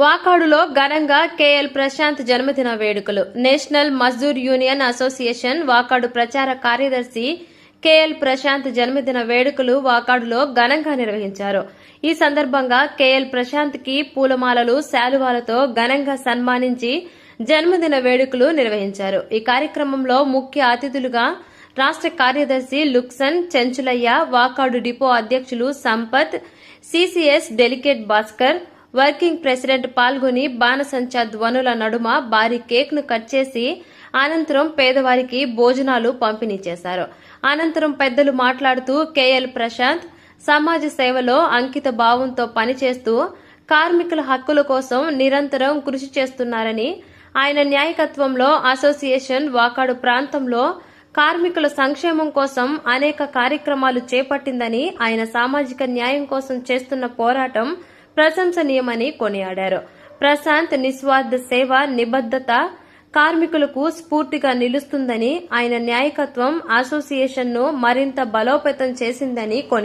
వాకాడులో ఘనంగా కేఎల్ ప్రశాంత్ జన్మదిన వేడుకలు. National Mazdoor union association Vakadu ప్రచార కార్యదర్శి కేఎల్ ప్రశాంత్ జన్మదిన వేడుకలు వాకాడులో ఘనంగా నిర్వహించారు. ఈ సందర్భంగా కేఎల్ ప్రశాంత్కి పూలమాలలు శాలువాలతో ఘనంగా సన్మానించి జన్మదిన వేడుకలు నిర్వహించారు. ఈ కార్యక్రమంలో ముఖ్య అతిథులుగా రాష్ట్ర కార్యదర్శి లుక్సన్ చెంచులయ్య వాకాడు డిపో అధ్యక్షులు Sampath CCS delegate Bhaskar working president పాల్గొని బాణసంచా ధ్వనుల నడుమ భారీ కేక్ను కట్ చేసి అనంతరం పేదవారికి భోజనాలు పంపిణీ చేశారు. అనంతరం పెద్దలు మాట్లాడుతూ కేఎల్ ప్రశాంత్ సమాజ సేవలో అంకిత భావంతో పనిచేస్తూ కార్మికుల హక్కుల కోసం నిరంతరం కృషి చేస్తున్నారని ఆయన న్యాయకత్వంలో అసోసియేషన్ వాకాడు ప్రాంతంలో కార్మికుల సంక్షేమం కోసం అనేక కార్యక్రమాలు చేపట్టిందని ఆయన సామాజిక న్యాయం కోసం చేస్తున్న పోరాటం ప్రశంసనీయమని కొనియాడారు. ప్రశాంత్ నిస్వార్థ సేవ నిబద్దత కార్మికులకు స్ఫూర్తిగా నిలుస్తుందని ఆయన న్యాయకత్వం అసోసియేషన్ను మరింత బలోపేతం చేసిందని కొని